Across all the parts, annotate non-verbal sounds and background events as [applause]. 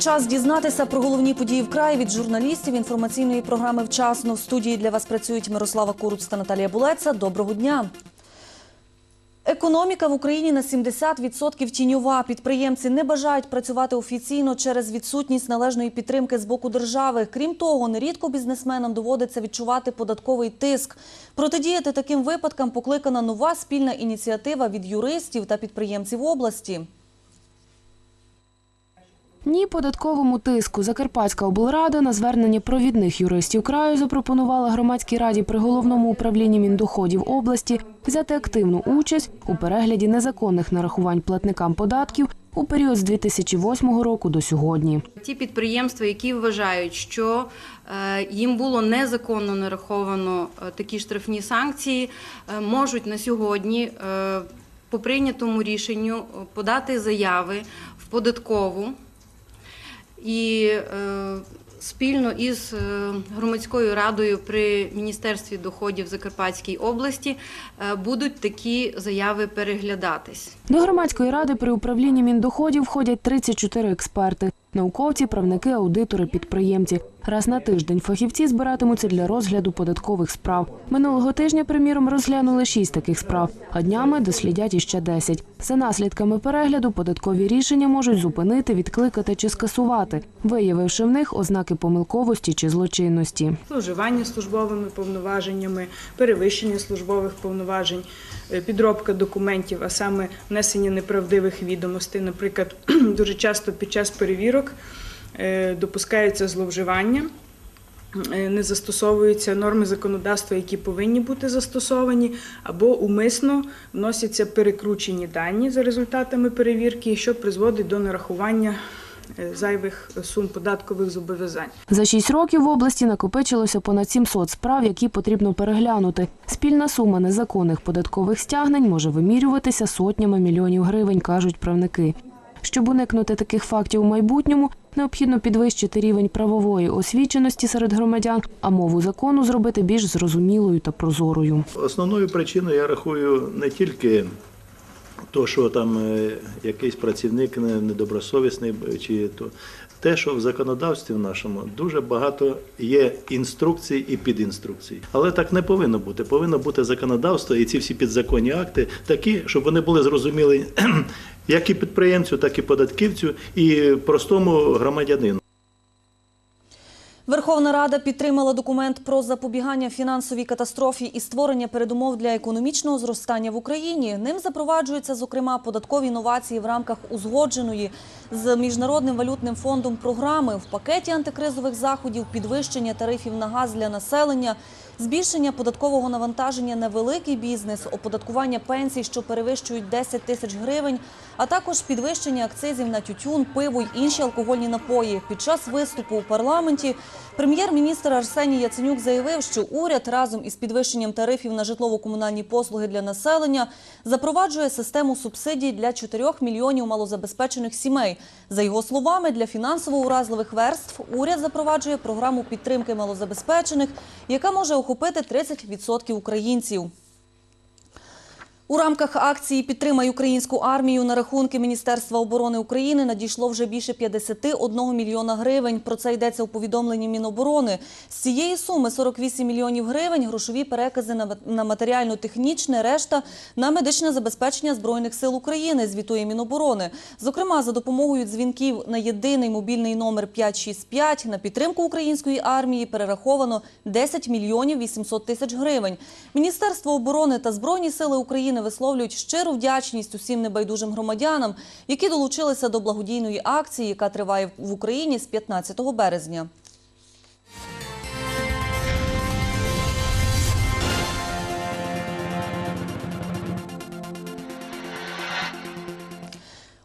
Час дізнатися про головні події в краї від журналістів інформаційної програми Вчасно в студії для вас працюють Мирослава Куруц та Наталія Булеца. Доброго дня. Економіка в Україні на 70% тіньова. Підприємці не бажають працювати офіційно через відсутність належної підтримки з боку держави. Крім того, нерідко бізнесменам доводиться відчувати податковий тиск. Протидіяти таким випадкам покликана нова спільна ініціатива від юристів та підприємців області. Ні податковому тиску Закарпатська облрада на звернення провідних юристів краю запропонувала громадській раді при головному управлінні міндоходів області взяти активну участь у перегляді незаконних нарахувань платникам податків у період з 2008 року до сьогодні. Ті підприємства, які вважають, що е, їм було незаконно нараховано е, такі штрафні санкції, е, можуть на сьогодні по прийнятому рішенню подати заяви в податкову і е, спільно із е, громадською радою при Міністерстві доходів Закарпатській області е, будуть такі заяви переглядатись. До громадської ради при управлінні міндоходів входять 34 експерти. Науковці, правники, аудитори, підприємці. Раз на тиждень фахівці збиратимуться для розгляду податкових справ. Минулого тижня, приміром, розглянули шість таких справ, а днями дослідять іще 10. За наслідками перегляду податкові рішення можуть зупинити, відкликати чи скасувати, виявивши в них ознаки помилковості чи злочинності. зловживання службовими повноваженнями, перевищення службових повноважень, е, підробка документів, а саме внесення неправдивих відомостей. Наприклад, [clears throat] дуже часто під час перевірок допускаються зловживання. е, Не застосовуються норми законодавства, які повинні бути застосовані, або умисно вносяться перекручені дані за результатами перевірки, що призводить до нарахування е, зайвих сум податкових зобов'язань. За шість років в області накопичилося понад 700 справ, які потрібно переглянути. Спільна сума незаконних податкових стягнень може вимірюватися сотнями мільйонів гривень, кажуть правники. Щоб уникнути таких фактів у майбутньому, необхідно підвищити рівень правової освіченості серед громадян, а мову закону зробити більш зрозумілою та прозорою. Основною причиною я рахую не тільки то, що там е, якийсь працівник недобросовісний чи то те, що в законодавстві в нашому дуже багато є інструкцій і підінструкцій. Але так не повинно бути. Повинно бути законодавство і ці всі підзаконні акти такі, щоб вони були зрозумілі як і підприємцю, так і податківцю, і простому громадянину. Верховна Рада підтримала документ про запобігання фінансовій катастрофі і створення передумов для економічного зростання в Україні. Ним запроваджуються, зокрема, податкові новації в рамках узгодженої з міжнародним валютним фондом програми в пакеті антикризових заходів, підвищення тарифів на газ для населення. Збільшення податкового навантаження на великий бізнес, оподаткування пенсій, що перевищують 10 тисяч гривень, а також підвищення акцизів на тютюн, пиво й інші алкогольні напої. Під час виступу у парламенті прем'єр-міністр Арсеній Яценюк заявив, що уряд разом із підвищенням тарифів на житлово-комунальні послуги для населення запроваджує систему субсидій для 4 мільйонів малозабезпечених сімей. За його словами, для фінансово уразливих верств уряд запроваджує програму підтримки малозабезпечених, яка може охопити 30% українців. У рамках акції Підтримай українську армію на рахунки Міністерства оборони України надійшло вже більше 51 мільйона гривень. Про це йдеться у повідомленні Міноборони. З цієї суми 48 мільйонів гривень грошові перекази на- матеріально-технічне, решта на медичне забезпечення збройних сил України. Звітує Міноборони. Зокрема, за допомогою дзвінків на єдиний мобільний номер 565 на підтримку української армії перераховано 10 мільйонів 800 тисяч гривень. Міністерство оборони та збройні сили України висловлюють щиру вдячність усім небайдужим громадянам, які долучилися до благодійної акції, яка триває в Україні з 15 березня.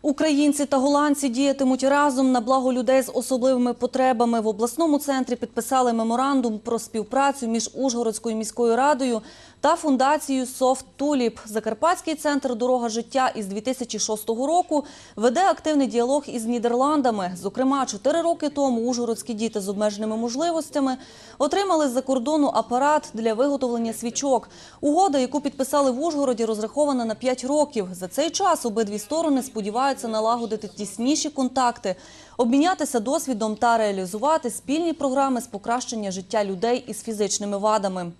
Українці та голландці діятимуть разом на благо людей з особливими потребами. В обласному центрі підписали меморандум про співпрацю між Ужгородською міською радою та фундацією Софт Туліп. Закарпатський центр Дорога життя із 2006 року веде активний діалог із Нідерландами. Зокрема, чотири роки тому ужгородські діти з обмеженими можливостями отримали з-за кордону апарат для виготовлення свічок. Угода, яку підписали в Ужгороді, розрахована на 5 років. За цей час обидві сторони сподіваються налагодити тісніші контакти, обмінятися досвідом та реалізувати спільні програми з покращення життя людей із фізичними вадами.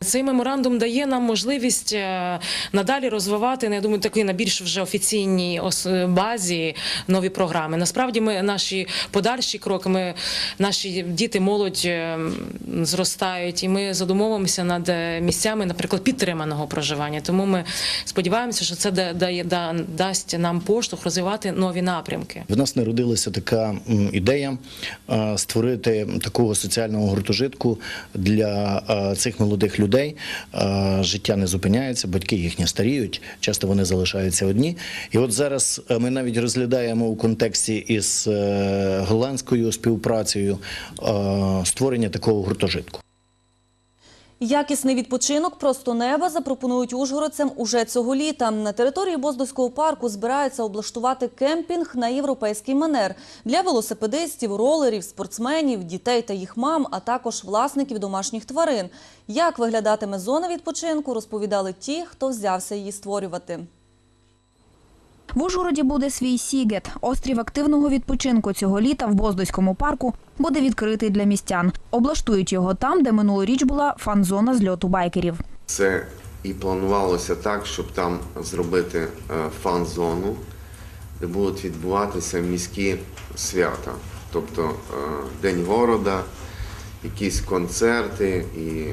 Цей меморандум дає нам можливість е, надалі розвивати, ну, я думаю, такий на більш вже офіційній базі нові програми. Насправді, ми наші подальші кроки, ми наші діти, молодь е, зростають, і ми задумовуємося над е, місцями, наприклад, підтриманого проживання. Тому ми сподіваємося, що це да- дає да- дасть нам поштовх розвивати нові напрямки. В нас народилася така ідея створити такого соціального гуртожитку для цих молодих людей. Е, Життя не зупиняється, батьки їхні старіють, часто вони залишаються одні. І от зараз е, ми навіть розглядаємо у контексті із е, голландською співпрацею е, створення такого гуртожитку. Якісний відпочинок просто неба запропонують ужгородцям уже цього літа. На території Боздоського парку збираються облаштувати кемпінг на європейський манер для велосипедистів, ролерів, спортсменів, дітей та їх мам, а також власників домашніх тварин. Як виглядатиме зона відпочинку, розповідали ті, хто взявся її створювати. В Ужгороді буде свій Сігет. Острів активного відпочинку цього літа в Боздоському парку буде відкритий для містян. Облаштують його там, де минулоріч була фан-зона зльоту байкерів. Це і планувалося так, щоб там зробити е, фан-зону, де будуть відбуватися міські свята, тобто е, День города, якісь концерти і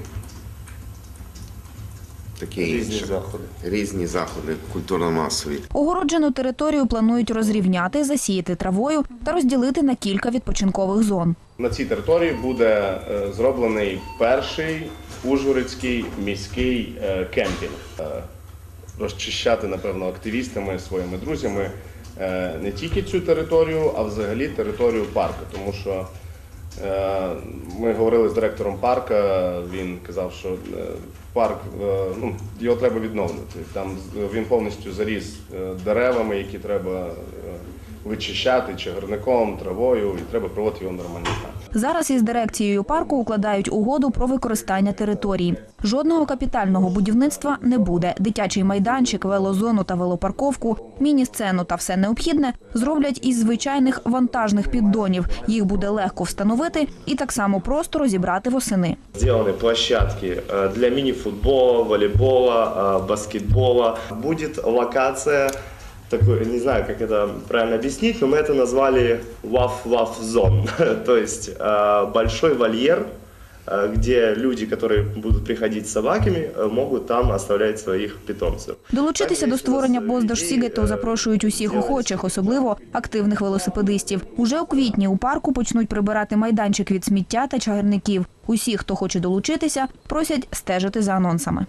таке Різні інше. заходи. Різні заходи культурно-масові. Огороджену територію планують розрівняти, засіяти травою та розділити на кілька відпочинкових зон. На цій території буде е, зроблений перший ужгородський міський е, кемпінг. Е, Розчищати, напевно, активістами, своїми друзями не тільки цю територію, а взагалі територію парку. Тому що ми говорили з директором парка, він казав, що е, парк е, ну, його треба відновлювати. Там він повністю заріс е, деревами, які треба е, вичищати чагарником, травою, і треба проводити його в нормальний стан. Зараз із дирекцією парку укладають угоду про використання території. Жодного капітального будівництва не буде. Дитячий майданчик, велозону та велопарковку, міні-сцену та все необхідне зроблять із звичайних вантажних піддонів. Їх буде легко встановити і так само просто розібрати восени. Сделаны площадки э, для мини-футбола, волейбола, э, баскетбола. Будет локация, такой, не знаю, как это правильно объяснить, но мы это назвали Waf-Waf Zone. [laughs] То есть э, большой вольер, э, где люди, которые будут приходить с собаками, э, могут там оставлять своих питомцев. Долучитися до створення Боздож Сігету запрошують усіх охочих, особливо активних велосипедистів. Уже у квітні у парку почнуть прибирати майданчик від сміття та чагарників. Усі, хто хоче долучитися, просять стежити за анонсами.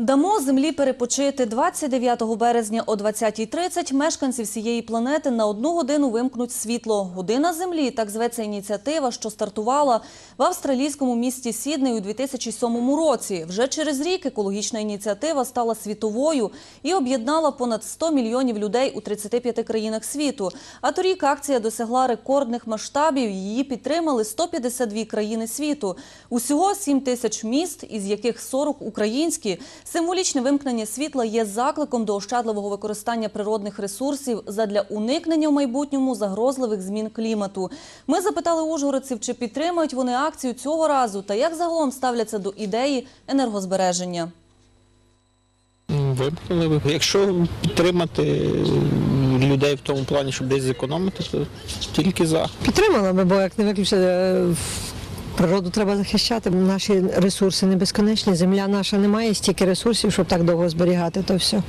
Дамо землі перепочити 29 березня о 20.30 мешканці всієї планети на одну годину вимкнуть світло. Година землі так зветься ініціатива, що стартувала в австралійському місті Сідней у 2007 році. Вже через рік екологічна ініціатива стала світовою і об'єднала понад 100 мільйонів людей у 35 країнах світу. А торік акція досягла рекордних масштабів. Її підтримали 152 країни світу. Усього 7 тисяч міст, із яких 40 українські. Символічне вимкнення світла є закликом до ощадливого використання природних ресурсів задля уникнення в майбутньому загрозливих змін клімату. Ми запитали ужгородців, чи підтримують вони акцію цього разу та як загалом ставляться до ідеї енергозбереження. Вимкнули. Якщо підтримати людей в тому плані, щоб десь зекономити, то тільки за. Підтримала би, бо як не виключити, е, природу треба захищати. Наші ресурси не безконечні. Земля наша не має стільки ресурсів, щоб так довго зберігати то все.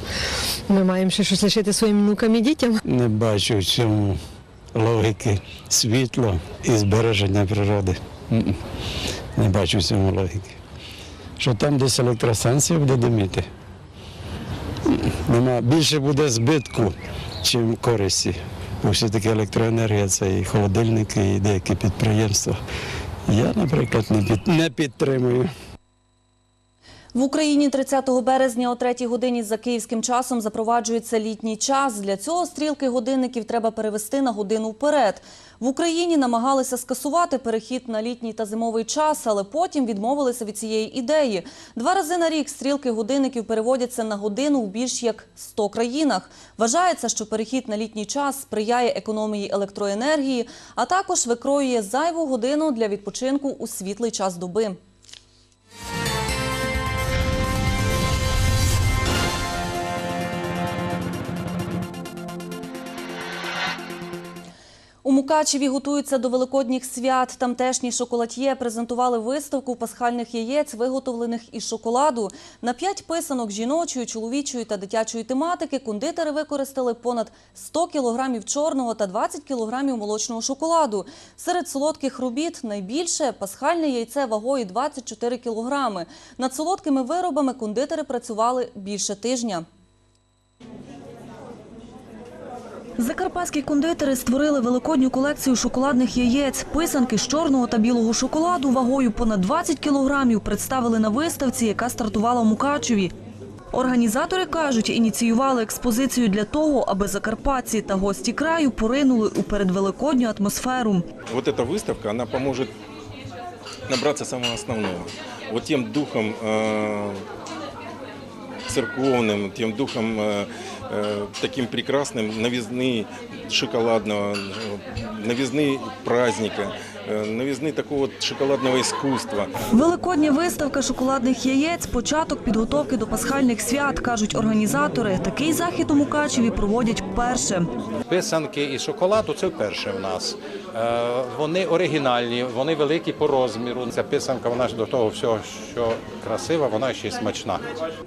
Ми маємо ще щось лишити своїм внукам і дітям. Не бачу в цьому логіки світла і збереження природи. Не бачу в цьому логіки. Що там десь електростанція буде диміти. Нема. Більше буде збитку, чим користі. Бо все-таки електроенергія це і холодильники, і деякі підприємства. Я, наприклад, не, під, не підтримую. В Україні 30 березня о 3 годині за київським часом запроваджується літній час. Для цього стрілки годинників треба перевести на годину вперед. В Україні намагалися скасувати перехід на літній та зимовий час, але потім відмовилися від цієї ідеї. Два рази на рік стрілки годинників переводяться на годину у більш як 100 країнах. Вважається, що перехід на літній час сприяє економії електроенергії, а також викроює зайву годину для відпочинку у світлий час доби. У Мукачеві готуються до великодніх свят. Тамтешні шоколад'є презентували виставку пасхальних яєць, виготовлених із шоколаду. На п'ять писанок жіночої, чоловічої та дитячої тематики кондитери використали понад 100 кілограмів чорного та 20 кілограмів молочного шоколаду. Серед солодких робіт найбільше пасхальне яйце вагою 24 кілограми. Над солодкими виробами кондитери працювали більше тижня. Закарпатські кондитери створили великодню колекцію шоколадних яєць. Писанки з чорного та білого шоколаду вагою понад 20 кілограмів представили на виставці, яка стартувала в Мукачеві. Організатори кажуть, ініціювали експозицію для того, аби закарпатці та гості краю поринули у передвеликодню атмосферу. Вот эта выставка, она поможет набраться самого основного. Вот тем духом э, церковным, тем духом э, э, таким прекрасным новизны шоколадного, э, новизны праздника, э, новизны такого шоколадного искусства. Великодня виставка шоколадних яєць – початок підготовки до пасхальних свят, кажуть організатори. Такий захід у Мукачеві проводять вперше. Писанки і шоколаду це вперше в нас. Е, Вони оригінальні, вони великі по розміру. Ця писанка, вона ж до того всього, що красива, вона ще й смачна.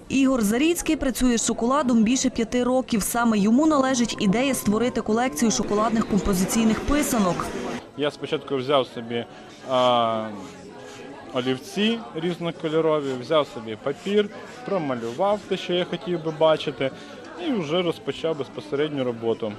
Ігор Заріцький працює з шоколадом більше п'яти років. Саме йому належить ідея створити колекцію шоколадних композиційних писанок. Я спочатку взяв собі а, олівці різнокольорові, взяв собі папір, промалював те, що я хотів би бачити, і вже розпочав безпосередню роботу.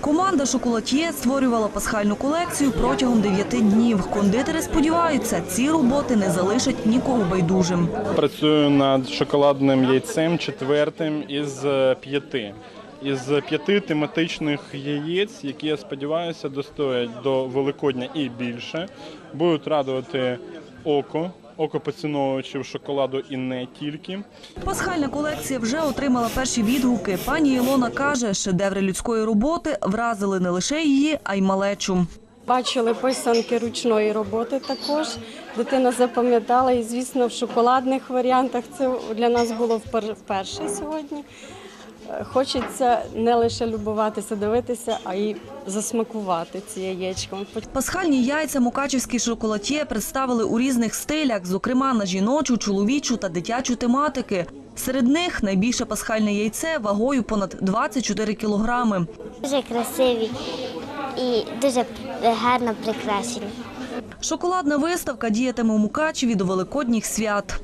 Команда «Шоколад'є» створювала пасхальну колекцію протягом дев'яти днів. Кондитери сподіваються, ці роботи не залишать нікого байдужим. Працюю над шоколадним яйцем четвертим із е, п'яти. Із п'яти тематичних яєць, які я сподіваюся достоять до Великодня і більше, будуть радувати око, око поціновувачів шоколаду і не тільки. Пасхальна колекція вже отримала перші відгуки. Пані Ілона каже, шедеври людської роботи вразили не лише її, а й малечу. Бачили писанки ручної роботи також. Дитина запам'ятала і, звісно, в шоколадних варіантах це для нас було вперше сьогодні. Хочеться не лише любуватися, дивитися, а й засмакувати ці яєчком. Пасхальні яйця мукачівські шоколад'є представили у різних стилях, зокрема на жіночу, чоловічу та дитячу тематики. Серед них найбільше пасхальне яйце вагою понад 24 кілограми. Дуже красиві і дуже гарно прикрашені. Шоколадна виставка діятиме у Мукачеві до Великодніх свят.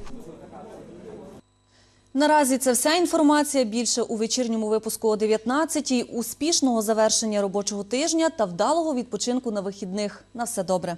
Наразі це вся інформація. Більше у вечірньому випуску о 19-й. Успішного завершення робочого тижня та вдалого відпочинку на вихідних. На все добре.